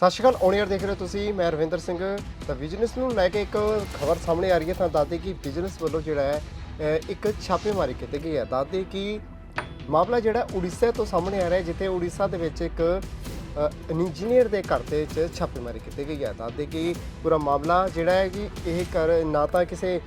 ਸਤਿ ਸ਼੍ਰੀ ਅਕਾਲ ਔਨ ਦੇਖ ਰਹੇ ਹੋ ਤੁਸੀਂ, ਮੈਂ ਰਵਿੰਦਰ ਸਿੰਘ। ਤਾਂ ਬਿਜ਼ਨਸ ਨੂੰ ਲੈ ਕੇ ਇੱਕ ਖਬਰ ਸਾਹਮਣੇ ਆ ਰਹੀ ਹੈ, ਤਾਂ ਦੱਸਦੇ ਕਿ ਬਿਜ਼ਨਸ ਵੱਲੋਂ ਜਿਹੜਾ ਹੈ ਇੱਕ ਛਾਪੇਮਾਰੀ ਕੀਤੀ ਗਈ ਹੈ। ਦੱਸਦੇ ਕਿ ਮਾਮਲਾ ਜਿਹੜਾ ਉੜੀਸਾ ਤੋਂ ਸਾਹਮਣੇ ਆ ਰਿਹਾ ਜਿੱਥੇ ਉੜੀਸਾ ਦੇ ਵਿੱਚ ਇੱਕ ਇੰਜੀਨੀਅਰ ਦੇ ਘਰ ਦੇ ਵਿੱਚ ਛਾਪੇਮਾਰੀ ਕੀਤੀ ਗਈ ਹੈ। ਦੱਸਦੇ ਕਿ ਪੂਰਾ ਮਾਮਲਾ ਜਿਹੜਾ ਹੈ ਕਿ ਇਹ ਕਰ ਨਾ ਤਾਂ ਕਿਸੇ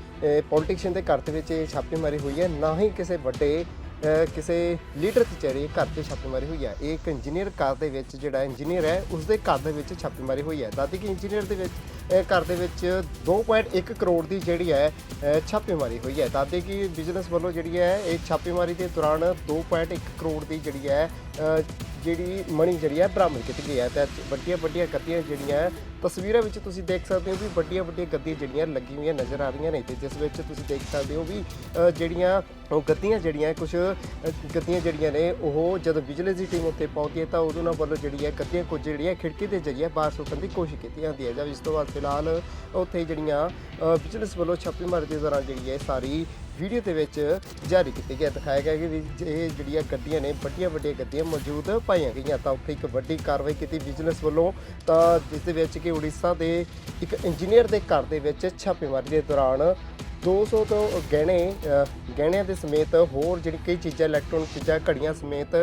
ਪੋਲੀਟੀਸ਼ੀਅਨ ਦੇ ਘਰ ਦੇ ਵਿੱਚ ਇਹ ਛਾਪੇਮਾਰੀ ਹੋਈ ਹੈ, ਨਾ ਹੀ ਕਿਸੇ ਵੱਡੇ ਕਿਸੇ ਲੀਡਰ ਕਚਹਿਰੀ ਘਰ ਤੇ ਛਾਪੇਮਾਰੀ ਹੋਈ ਹੈ। ਇਹ ਇੱਕ ਇੰਜੀਨੀਅਰ ਘਰ ਦੇ ਵਿੱਚ ਜਿਹੜਾ ਇੰਜੀਨੀਅਰ ਹੈ ਉਸ ਦੇ ਘਰ ਦੇ ਵਿੱਚ ਛਾਪੇਮਾਰੀ ਹੋਈ ਹੈ। ਦਾਦੀ ਕਿ ਇੰਜੀਨੀਅਰ ਦੇ ਵਿੱਚ? ਇਹ ਘਰ ਦੇ ਵਿੱਚ 2.1 ਕਰੋੜ ਦੀ ਜਿਹੜੀ ਹੈ ਅਹ ਛਾਪੇਮਾਰੀ ਹੋਈ ਹੈ। ਦਾਦੀ ਕਿ ਬਿਜ਼ਨਸ ਵੱਲੋਂ ਜਿਹੜੀ ਹੈ ਇਹ ਛਾਪੇਮਾਰੀ ਦੇ ਦੌਰਾਨ 2.1 ਕਰੋੜ ਦੀ ਜਿਹੜੀ ਹੈ ਅਹ ਜਿਹੜੀ ਮਣੀ ਜਿਹੜੀ ਹੈ ਬਰਾਮਦ ਕੀਤੀ ਗਈ ਹੈ। ਤੇ ਵੱਡੀਆਂ ਵੱਡੀਆਂ ਗੱਦੀਆਂ ਜਿਹੜੀਆਂ ਹੈ, ਤਸਵੀਰਾਂ ਵਿੱਚ ਤੁਸੀਂ ਦੇਖ ਸਕਦੇ ਹੋ ਵੀ ਵੱਡੀਆਂ ਵੱਡੀਆਂ ਗੱਦੀਆਂ ਜਿਹੜੀਆਂ ਲੱਗੀਆਂ ਹੋਈਆਂ ਨਜ਼ਰ ਆ ਰਹੀਆਂ ਨੇ। ਤੇ ਜਿਸ ਵਿੱਚ ਤੁਸੀਂ ਦੇਖ ਸਕਦੇ ਹੋ ਵੀ ਅ, ਜਿਹੜੀਆਂ ਉਹ ਗੱਦੀਆਂ ਜਿਹੜੀਆਂ ਕੁਝ ਗੱਦੀਆਂ ਜਿਹੜੀਆਂ ਨੇ ਉਹ ਜਦੋਂ ਵਿਜੀਲੈਂਸ ਦੀ ਟੀਮ ਉੱਤੇ ਪਹੁੰਚਦੀ ਹੈ ਤਾਂ ਉਦੋਂ ਉਹਨਾਂ ਵੱਲੋਂ ਜਿਹੜੀ ਹੈ ਗੱਦੀਆਂ ਕੁਝ ਜਿਹੜੀਆਂ ਖਿੜਕੀ ਦੇ ਜ਼ਰੀਏ ਬਾਹਰ ਸੁੱਟਣ ਦੀ ਕੋਸ਼ਿਸ਼ ਕੀਤੀ ਜਾਂਦੀ ਹੈ। ਜਦ ਇਸ ਤੋਂ ਬਾਅਦ ਫਿਲਹਾਲ ਉੱਥੇ ਜਿਹੜੀਆਂ ਵਿਜੀਲੈਂਸ ਵੱਲੋਂ ਛਾਪੇਮਾਰੀ ਦੇ ਦੌਰਾਨ ਜਿਹੜੀ ਹੈ ਸਾਰੀ ਵੀਡੀਓ ਦੇ ਵਿੱਚ ਜਾਰੀ ਕੀਤੀ ਗਿਆ ਦਿਖਾਇਆ ਗਿਆ ਕਿ ਵੀ ਇਹ ਜਿਹੜੀਆਂ ਗੱਡੀਆਂ ਨੇ, ਵੱਡੀਆਂ ਵੱਡੀਆਂ ਗੱਡੀਆਂ ਮੌਜੂਦ ਪਾਈਆਂ ਗਈਆਂ, ਤਾਂ ਉੱਥੇ ਇੱਕ ਵੱਡੀ ਕਾਰਵਾਈ ਕੀਤੀ ਵਿਜੀਲੈਂਸ ਵੱਲੋਂ। ਤਾਂ ਜਿਸ ਦੇ ਵਿੱਚ ਕਿ ਉੜੀਸਾ ਦੇ ਇੱਕ ਇੰਜੀਨੀਅਰ ਦੇ ਘਰ ਦੇ ਵਿੱਚ ਛਾਪੇਮਾਰੀ ਦੇ ਦੌਰਾਨ 200 ਤੋਂ ਗਹਿਣੇ ਗਹਿਣਿਆਂ ਦੇ ਸਮੇਤ ਹੋਰ ਜਿਹੜੀ ਕਈ ਚੀਜ਼ਾਂ ਇਲੈਕਟ੍ਰੋਨਿਕ ਚੀਜ਼ਾਂ ਘੜੀਆਂ ਸਮੇਤ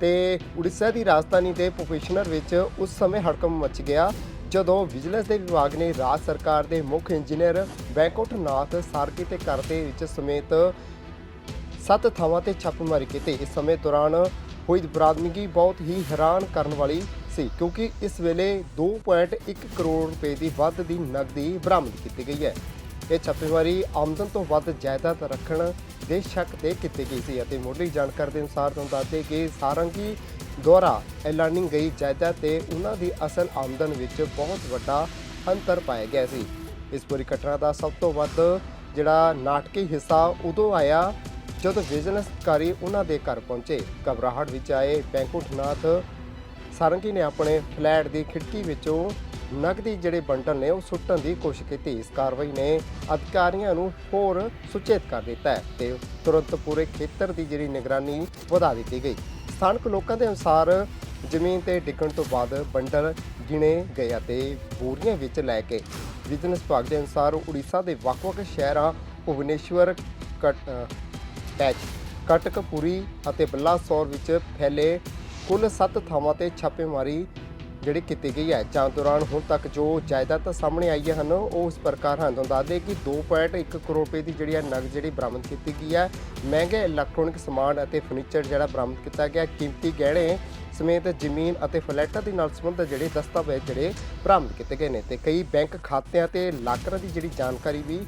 ਤੇ ਉੜੀਸਾ ਦੀ ਰਾਜਧਾਨੀ ਦੇ ਭੁਵਨੇਸ਼ਵਰ ਵਿੱਚ ਉਸ ਸਮੇਂ ਹੜਕੰਪ ਮਚ ਗਿਆ। ਜਦੋਂ ਵਿਜੀਲੈਂਸ ਦੇ ਵਿਭਾਗ ਨੇ ਰਾਜ ਸਰਕਾਰ ਦੇ ਮੁੱਖ ਇੰਜੀਨੀਅਰ ਵੈਂਕਟ ਨਾਥ ਸਾਰਕੀ ਤੇ ਘਰ ਦੇ ਵਿੱਚ ਸਮੇਤ ਸੱਤ ਥਾਵਾਂ ਤੇ ਛਾਪੇਮਾਰੀ ਕੀਤੀ। ਇਸ ਸਮੇਂ ਦੌਰਾਨ ਹੋਈ ਬਰਾਮਦਗੀ ਬਹੁਤ ਹੀ ਹੈਰਾਨ ਕਰਨ ਵਾਲੀ ਸੀ, ਕਿਉਂਕਿ ਇਸ ਵੇਲੇ 2.1 ਕਰੋੜ ਰੁਪਏ ਦੀ ਵੱਧ ਦੀ ਨਕਦੀ ਬਰਾਮਦ ਕੀਤੀ ਗਈ ਹੈ। ਇਹ ਛਾਪੇਮਾਰੀ ਆਮਦਨ ਤੋਂ ਵੱਧ ਜਾਇਦਾਦ ਰੱਖਣ ਦੇ ਸ਼ੱਕ ਤੇ ਕੀਤੀ ਗਈ ਸੀ ਅਤੇ ਮੋਢੀ ਜਾਣਕਾਰੀ ਦੇ ਅਨੁਸਾਰ ਤੁਹਾਨੂੰ ਦੱਸਦੇ ਕਿ ਸਾਰੰਗੀ ਦੁਆਰਾ ਐਲਾਨੀ ਗਈ ਜਾਇਦਾਦ ਤੇ ਉਹਨਾਂ ਦੀ ਅਸਲ ਆਮਦਨ ਵਿੱਚ ਬਹੁਤ ਵੱਡਾ ਅੰਤਰ ਪਾਇਆ ਗਿਆ ਸੀ। ਇਸ ਪੂਰੀ ਘਟਨਾ ਦਾ ਸਭ ਤੋਂ ਵੱਧ ਜਿਹੜਾ ਨਾਟਕੀ ਹਿੱਸਾ ਉਦੋਂ ਆਇਆ ਜਦੋਂ ਬਿਜ਼ਨਸਕਾਰੀ ਉਹਨਾਂ ਦੇ ਘਰ ਪਹੁੰਚੇ। ਘਬਰਾਹਟ ਵਿੱਚ ਆਏ ਬੈਂਕੁਟਨਾਥ ਸਾਰੰਗੀ ਨੇ ਆਪਣੇ ਫਲੈਟ ਦੀ ਖਿੜਕੀ ਵਿੱਚੋਂ ਨਗਦੀ ਜਿਹੜੇ ਬੰਟਲ ਨੇ ਉਹ ਸੁੱਟਣ ਦੀ ਕੋਸ਼ਿਸ਼ ਕੀਤੀ। ਇਸ ਕਾਰਵਾਈ ਨੇ ਅਧਿਕਾਰੀਆਂ ਨੂੰ ਹੋਰ ਸੁਚੇਤ ਕਰ ਦਿੱਤਾ ਹੈ ਤੇ ਤੁਰੰਤ ਪੂਰੇ ਖੇਤਰ ਦੀ ਜਿਹੜੀ ਨਿਗਰਾਨੀ ਵਧਾ ਦਿੱਤੀ ਗਈ। ਸਥਾਨਕ ਲੋਕਾਂ ਦੇ ਅਨੁਸਾਰ ਜ਼ਮੀਨ ਤੇ ਡਿੱਗਣ ਤੋਂ ਬਾਅਦ ਬੰਡਲ ਗਿਣੇ ਗਏ ਅਤੇ ਬੋਰੀਆਂ ਵਿੱਚ ਲੈ ਕੇ ਵਿਜੀਲੈਂਸ ਵਿਭਾਗ ਦੇ ਅਨੁਸਾਰ ਉੜੀਸਾ ਦੇ ਵੱਖ-ਵੱਖ ਸ਼ਹਿਰਾਂ ਭੁਵਨੇਸ਼ਵਰ ਕਟ ਅ, ਕਟਕਪੁਰੀ ਅਤੇ ਬਲਾਸੌਰ ਵਿੱਚ ਫੈਲੇ ਕੁੱਲ 7 ਥਾਵਾਂ ਤੇ ਛਾਪੇਮਾਰੀ ਜਿਹੜੀ ਕੀਤੀ ਗਈ ਹੈ ਜਾਂਚ ਦੌਰਾਨ ਹੁਣ ਤੱਕ ਜੋ ਜਾਇਦਾਦ ਸਾਹਮਣੇ ਆਈਆਂ ਹਨ, ਉਹ ਉਸ ਪ੍ਰਕਾਰ ਹਨ। ਤੁਹਾਨੂੰ ਦੱਸਦੇ ਕਿ 2.1 ਕਰੋੜ ਰੁਪਏ ਦੀ ਜਿਹੜੀ ਹੈ ਨਗਦ ਜਿਹੜੀ ਬਰਾਮਦ ਕੀਤੀ ਗਈ ਹੈ। ਮਹਿੰਗੇ ਇਲੈਕਟ੍ਰੋਨਿਕ ਸਮਾਨ ਅਤੇ ਫਰਨੀਚਰ ਜਿਹੜਾ ਬਰਾਮਦ ਕੀਤਾ ਗਿਆ, ਕੀਮਤੀ ਗਹਿਣੇ ਸਮੇਤ ਜ਼ਮੀਨ ਅਤੇ ਫਲੈਟਾਂ ਦੇ ਨਾਲ ਸੰਬੰਧਿਤ ਜਿਹੜੇ ਦਸਤਾਵੇਜ਼ ਜਿਹੜੇ ਬਰਾਮਦ ਕੀਤੇ ਗਏ ਨੇ। ਤੇ ਕਈ ਬੈਂਕ ਖਾਤਿਆਂ ਤੇ ਲਾਕਰਾਂ ਦੀ ਜਿਹੜੀ ਜਾਣਕਾਰੀ ਵੀ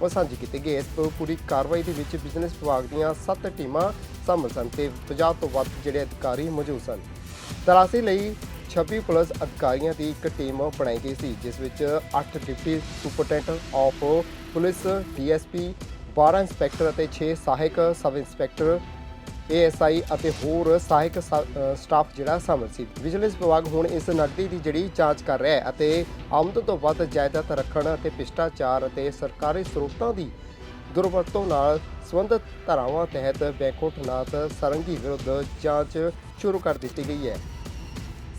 ਉਹ ਸਾਂਝੀ ਕੀਤੀ ਗਈ ਇਸ ਤੋਂ ਪੂਰੀ ਕਾਰਵਾਈ ਦੇ ਵਿੱਚ ਬਿਜ਼ਨਸ ਵਿਭਾਗ ਦੀਆਂ 7 ਟੀਮਾਂ ਸ਼ਾਮਲ ਸਨ ਤੇ 50 ਤੋਂ ਵੱਧ ਜਿਹੜੇ ਅਧਿਕਾਰੀ ਮੌਜੂਦ ਸਨ। ਤਲਾਸ਼ੀ ਲਈ 26 ਪੁਲਿਸ ਅਧਿਕਾਰੀਆਂ ਦੀ ਇੱਕ ਟੀਮ ਬਣਾਈ ਗਈ ਸੀ, ਜਿਸ ਵਿੱਚ 8 deputy superintendent of police, DSP 12 inspector ਅਤੇ 6 ਸਹਾਇਕ ਸਬ ਇੰਸਪੈਕਟਰ, ਏਐਸਆਈ ਅਤੇ ਹੋਰ ਸਹਾਇਕ ਸ- ਸਟਾਫ ਜਿਹੜਾ ਸ਼ਾਮਲ ਸੀ। ਵਿਜੀਲੈਂਸ ਵਿਭਾਗ ਹੁਣ ਇਸ ਨਕਦੀ ਦੀ ਜਿਹੜੀ ਜਾਂਚ ਕਰ ਰਿਹਾ ਹੈ ਅਤੇ ਆਮਦਨ ਤੋਂ ਵੱਧ ਜਾਇਦਾਦ ਰੱਖਣ ਅਤੇ ਭ੍ਰਿਸ਼ਟਾਚਾਰ ਅਤੇ ਸਰਕਾਰੀ ਸਰੋਤਾਂ ਦੀ ਦੁਰਵਰਤੋਂ ਨਾਲ ਸੰਬੰਧਿਤ ਧਾਰਾਵਾਂ ਤਹਿਤ ਬੈਂਕੋਟਨਾਥ ਸਰੰਗੀ ਵਿਰੁੱਧ ਜਾਂਚ ਸ਼ੁਰੂ ਕਰ ਦਿੱਤੀ ਗਈ ਹੈ।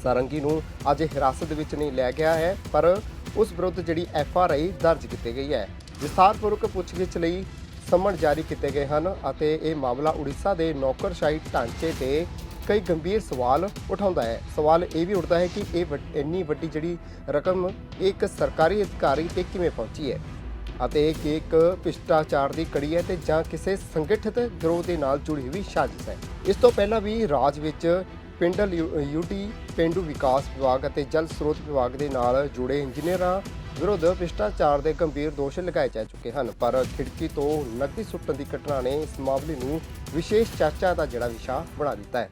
ਸਾਰੰਗੀ ਨੂੰ ਅੱਜ ਹਿਰਾਸਤ ਵਿੱਚ ਨਹੀਂ ਲੈ ਗਿਆ ਹੈ, ਪਰ ਉਸ ਵਿਰੁੱਧ ਜਿਹੜੀ ਐਫ ਆਰ ਆਈ ਦਰਜ ਕੀਤੀ ਗਈ ਹੈ। ਵਿਸਥਾਰਪੂਰਵਕ ਪੁੱਛਗਿੱਛ ਲਈ ਸੰਮਣ ਜਾਰੀ ਕੀਤੇ ਗਏ ਹਨ ਅਤੇ ਇਹ ਮਾਮਲਾ ਉੜੀਸਾ ਦੇ ਨੌਕਰਸ਼ਾਹੀ ਢਾਂਚੇ ਤੇ ਕਈ ਗੰਭੀਰ ਸਵਾਲ ਉਠਾਉਂਦਾ ਹੈ। ਸਵਾਲ ਇਹ ਵੀ ਉੱਠਦਾ ਹੈ ਕਿ ਇਹ ਵੱਡ- ਇੰਨੀ ਵੱਡੀ ਜਿਹੜੀ ਰਕਮ ਇੱਕ ਸਰਕਾਰੀ ਅਧਿਕਾਰੀ ਤੇ ਕਿਵੇਂ ਪਹੁੰਚੀ ਹੈ ਅਤੇ ਇਹ ਕਿ ਇੱਕ ਭ੍ਰਿਸ਼ਟਾਚਾਰ ਦੀ ਕੜੀ ਹੈ ਤੇ ਜਾਂ ਕਿਸੇ ਸੰਗਠਿਤ ਗਰੋਹ ਦੇ ਨਾਲ ਜੁੜੀ ਹੋਈ ਸਾਜ਼ਿਸ਼ ਹੈ। ਇਸ ਤੋਂ ਪਹਿਲਾਂ ਵੀ ਰਾਜ ਵਿੱਚ ਪਿੰਡਲ ਯੂ- ਯੂਟੀ ਪਿੰਡੂ ਵਿਕਾਸ ਵਿਭਾਗ ਅਤੇ ਜਲ ਸਰੋਤ ਵਿਭਾਗ ਦੇ ਨਾਲ ਜੁੜੇ ਇੰਜੀਨੀਅਰਾਂ ਵਿਰੁੱਧ ਭ੍ਰਿਸ਼ਟਾਚਾਰ ਦੇ ਗੰਭੀਰ ਦੋਸ਼ ਲਗਾਏ ਜਾ ਚੁੱਕੇ ਹਨ। ਪਰ ਖਿੜਕੀ ਤੋਂ ਨਕਦੀ ਸੁੱਟਣ ਦੀ ਘਟਨਾ ਨੇ ਇਸ ਮਾਮਲੇ ਨੂੰ ਵਿਸ਼ੇਸ਼ ਚਰਚਾ ਦਾ ਜਿਹੜਾ ਵਿਸ਼ਾ ਬਣਾ ਦਿੱਤਾ ਹੈ।